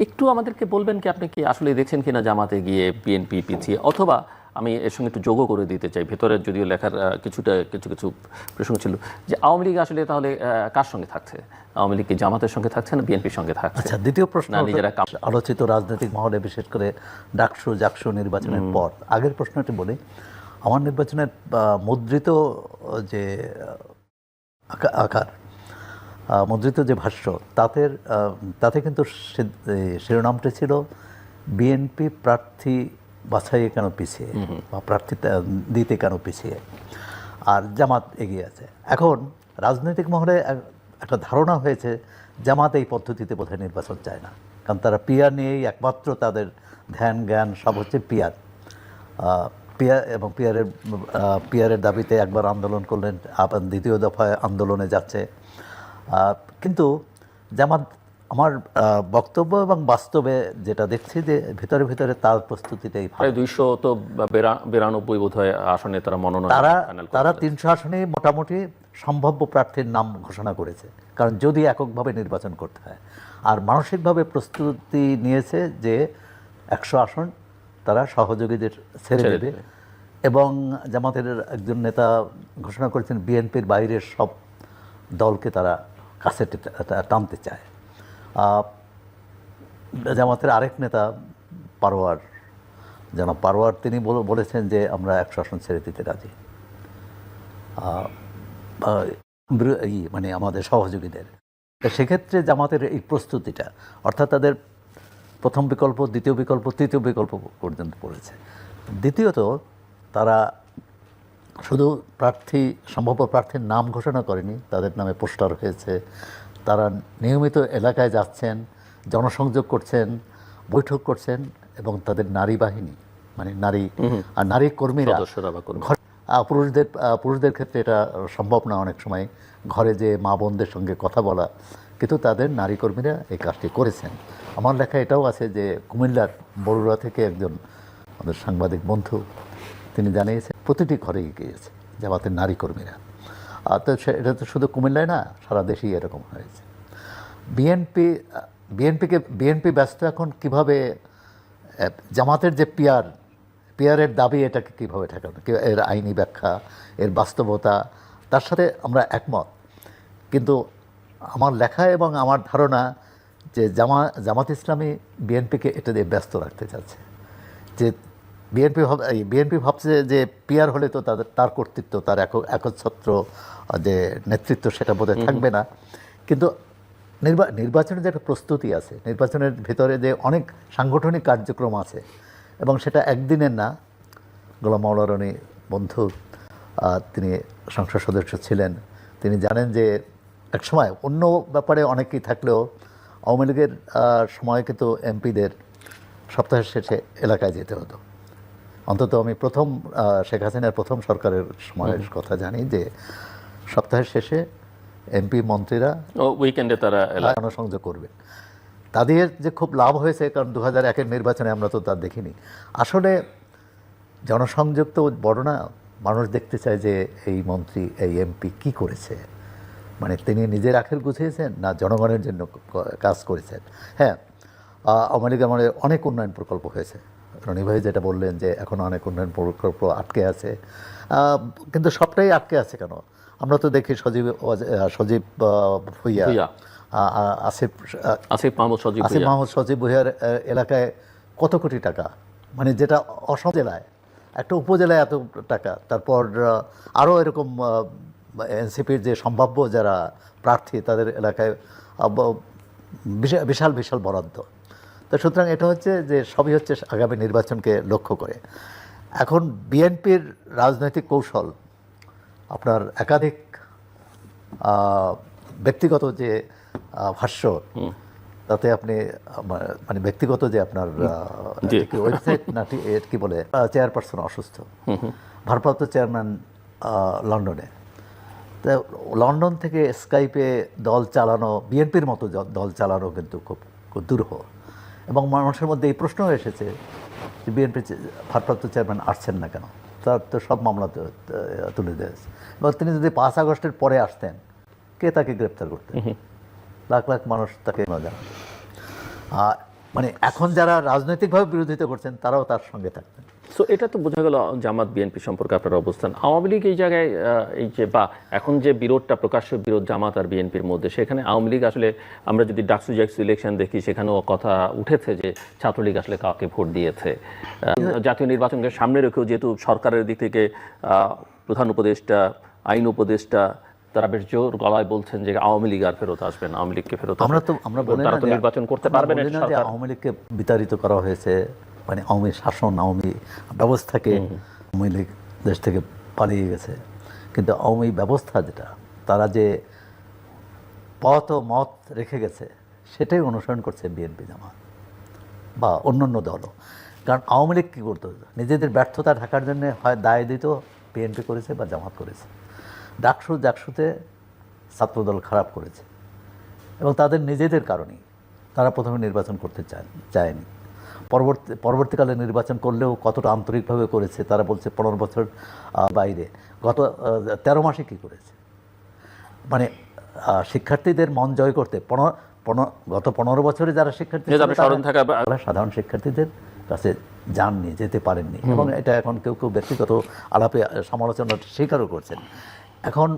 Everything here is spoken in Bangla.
একটু আমাদেরকে বলবেন কি আপনি কি আসলে দেখছেন কিনা জামাতে গিয়ে বিএনপি পিছিয়ে অথবা আমি এর সঙ্গে একটু যোগও করে দিতে চাই। ভেতরের যদিও লেখার কিছুটা কিছু কিছু প্রসঙ্গ ছিল যে আওয়ামী লীগ আসলে তাহলে কার সঙ্গে থাকছে? আওয়ামী লীগ কি জামাতের সঙ্গে থাকছে না বিএনপির সঙ্গে থাকছে? আচ্ছা দ্বিতীয় প্রশ্ন নিজেরা আলোচিত রাজনৈতিক মহলে বিশেষ করে ডাকসু জাকসু নির্বাচনের পর। আগের প্রশ্নটি বলি আমার নির্বাচনের মুদ্রিত যে আকা- আকার মুদ্রিত যে ভাষ্য তাতে তাতে কিন্তু শিরোনামটি ছিল বিএনপি প্রার্থী বাছাইয়ে কেন পিছিয়ে? বা প্রার্থী দিতে কেন পিছিয়ে? আর জামাত এগিয়ে আছে। এখন রাজনৈতিক মহলে একটা ধারণা হয়েছে জামাত এই পদ্ধতিতে বোধহয় নির্বাচন চায় না। কারণ তারা পিয়ার নিয়েই একমাত্র তাদের ধ্যান জ্ঞান সব হচ্ছে পিয়ার। পিয়ার এবং পিয়ারের পিয়ারের দাবিতে একবার আন্দোলন করলেন আবার দ্বিতীয় দফায় আন্দোলনে যাচ্ছে। কিন্তু জামাত আমার বক্তব্য এবং বাস্তবে যেটা দেখছি যে ভিতরে ভিতরে তার প্রস্তুতিটাই ভালো। প্রায় দুইশো তো বিরানব্বই বোধ হয় আসনে তারা মনোনয়ন তারা তারা তিনশো আসনে মোটামুটি সম্ভাব্য প্রার্থীর নাম ঘোষণা করেছে কারণ যদি এককভাবে নির্বাচন করতে হয়। আর মানসিকভাবে প্রস্তুতি নিয়েছে যে একশো আসন তারা সহযোগীদের ছেড়ে ছেড়ে দেবে। এবং জামাতের একজন নেতা ঘোষণা করেছেন বিএনপির বাইরের সব দলকে তারা কাছে টেনে- টানতে চায়। জামাতের আরেক নেতা পারোয়ার জনাব পারোয়ার তিনি বলে- বলেছেন যে আমরা একশো আসন ছেড়ে দিতে রাজি। মানে আমাদের সহযোগীদের। সেক্ষেত্রে জামাতের এই প্রস্তুতিটা, অর্থাৎ তাদের প্রথম বিকল্প, দ্বিতীয় বিকল্প, তৃতীয় বিকল্প পর্যন্ত পড়েছে। দ্বিতীয়ত, তারা শুধু প্রার্থী সম্ভাব্য প্রার্থীর নাম ঘোষণা করেনি তাদের নামে পোস্টার হয়েছে। তারা নিয়মিত এলাকায় যাচ্ছেন জনসংযোগ করছেন বৈঠক করছেন এবং তাদের নারী বাহিনী মানে নারী আর নারী কর্মীরা কর্মী। পুরুষদের পুরুষদের ক্ষেত্রে এটা সম্ভব না অনেক সময়। ঘরে যে মা বোনদের সঙ্গে কথা বলা কিন্তু তাদের নারী কর্মীরা এই কাজটি করেছেন। আমার লেখা এটাও আছে যে কুমিল্লার বড়ুয়া থেকে একজন আমাদের সাংবাদিক বন্ধু তিনি জানিয়েছেন, প্রতিটি ঘরে গিয়েছে জামাতের নারী কর্মীরা। আর তো এটা তো শুধু কুমিল্লায় না, সারা দেশেই এরকম হয়েছে। বিএনপি বিএনপিকে বিএনপি ব্যস্ত এখন কীভাবে জামাতের যে পিয়ার পিয়ারের দাবি এটাকে কীভাবে ঠেকানো এর আইনি ব্যাখ্যা, এর বাস্তবতা, তার সাথে আমরা একমত। কিন্তু আমার লেখা এবং আমার ধারণা যে জামা, জামাত ইসলামী বিএনপিকে এটা দিয়ে ব্যস্ত রাখতে চাচ্ছে। যে বিএনপি ভাব এই বিএনপি ভাবছে যে পিয়ার হলে তো তাদের তার কর্তৃত্ব তার এক একচ্ছত্র যে নেতৃত্ব সেটা বোধহয় থাকবে না। কিন্তু নির্বা নির্বাচনের যে একটা প্রস্তুতি আছে নির্বাচনের ভিতরে যে অনেক সাংগঠনিক কার্যক্রম আছে এবং সেটা একদিনের না গোলাম মৌলারণী বন্ধু তিনি সংসদ সদস্য ছিলেন তিনি জানেন যে এক সময় অন্য ব্যাপারে অনেকেই থাকলেও আওয়ামী লীগের সময় কিন্তু এমপিদের সপ্তাহের শেষে এলাকায় যেতে হতো। অন্তত আমি প্রথম শেখ হাসিনার প্রথম সরকারের সময়ের কথা জানি যে সপ্তাহের শেষে এমপি মন্ত্রীরা উইকেন্ডে তারা জনসংযোগ করবে। তাদের যে খুব লাভ হয়েছে কারণ দু হাজার একের নির্বাচনে আমরা তো তার দেখিনি। আসলে জনসংযোগ তো বড় না মানুষ দেখতে চায় যে এই মন্ত্রী এই এমপি কি করেছে। মানে তিনি নিজের আখের গুছিয়েছেন না জনগণের জন্য কাজ করেছেন? হ্যাঁ আওয়ামী লীগ আমাদের অনেক উন্নয়ন প্রকল্প হয়েছে। রনি ভাই যেটা বললেন যে এখন অনেক উন্নয়ন প্রকল্প আটকে আছে। কিন্তু সবটাই আটকে আছে কেন? আমরা তো দেখি সজীব সজীব ভুইয়া। আসিফ আসিফ মাহমুদ সজীব আসিফ। মাহমুদ সজীব ভুইয়ার এলাকায় কত কোটি টাকা? মানে যেটা অসম জেলায় একটা উপজেলায় এত টাকা। তারপর আরও এরকম এনসিপির যে সম্ভাব্য যারা প্রার্থী তাদের এলাকায় বিশাল বিশাল বরাদ্দ। তো সুতরাং এটা হচ্ছে যে সবই হচ্ছে আগামী নির্বাচনকে লক্ষ্য করে। এখন বিএনপির রাজনৈতিক কৌশল আপনার একাধিক ব্যক্তিগত যে ভাষ্য তাতে আপনি মানে ব্যক্তিগত যে আপনার ওয়েবসাইট না কি বলে চেয়ারপারসন অসুস্থ। ভারপ্রাপ্ত চেয়ারম্যান লন্ডনে। তা লন্ডন থেকে স্কাইপে দল চালানো বিএনপির মতো দল চালানো কিন্তু খুব খুব দুরূহ এবং মানুষের মধ্যে এই প্রশ্ন এসেছে যে বিএনপি ভারপ্রাপ্ত চেয়ারম্যান আসছেন না কেন? তার তো সব মামলা তুলে দিয়েছে এবং তিনি যদি পাঁচ আগস্টের পরে আসতেন কে তাকে গ্রেপ্তার করতেন? লাখ লাখ মানুষ তাকে না জানান আর মানে এখন যারা রাজনৈতিকভাবে বিরোধিতা করছেন তারাও তার সঙ্গে থাকবেন। সো এটা তো বোঝা গেল জামাত বিএনপি সম্পর্কে আপনার অবস্থান। আওয়ামী লীগ এই জায়গায় এই যে বা এখন যে বিরোধটা প্রকাশ্য বিরোধ জামাত আর বিএনপির মধ্যে সেখানে আওয়ামী লীগ আসলে আমরা যদি ডাকসু জাকসু ইলেকশন দেখি সেখানেও কথা উঠেছে যে ছাত্রলীগ আসলে কাকে ভোট দিয়েছে। জাতীয় নির্বাচনকে সামনে রেখেও যেহেতু সরকারের দিক থেকে প্রধান উপদেষ্টা আইন উপদেষ্টা তারা বেশ জোর গলায় বলছেন যে আওয়ামী লীগ আর ফেরত আসবেন আওয়ামী লীগকে ফেরত আমরা তো আমরা বলি তারা তো নির্বাচন করতে পারবেন না যে আওয়ামী লীগকে বিতাড়িত করা হয়েছে মানে আওয়ামী শাসন আওয়ামী ব্যবস্থাকে আওয়ামী লীগ দেশ থেকে পালিয়ে গেছে। কিন্তু আওয়ামী ব্যবস্থা যেটা তারা যে পথ ও মত রেখে গেছে সেটাই অনুসরণ করছে বিএনপি জামাত বা অন্যান্য দলও। কারণ আওয়ামী লীগ কী করতো? নিজেদের ব্যর্থতা ঢাকার জন্য হয় দায় দিত বিএনপি করেছে বা জামাত করেছে। ডাকসু ডাকসুতে ছাত্রদল খারাপ করেছে এবং তাদের নিজেদের কারণেই তারা প্রথমে নির্বাচন করতে চায় চায়নি। পরবর্তী পরবর্তীকালে নির্বাচন করলেও কতটা আন্তরিকভাবে করেছে তারা বলছে পনেরো বছর বাইরে। গত তেরো মাসে কী করেছে? মানে শিক্ষার্থীদের মন জয় করতে পনেরো পনেরো গত পনেরো বছরে যারা শিক্ষার্থী সাধারণ শিক্ষার্থীদের কাছে যাননি যেতে পারেননি। এবং এটা এখন কেউ কেউ ব্যক্তিগত আলাপে সমালোচনা স্বীকারও করছেন। এখন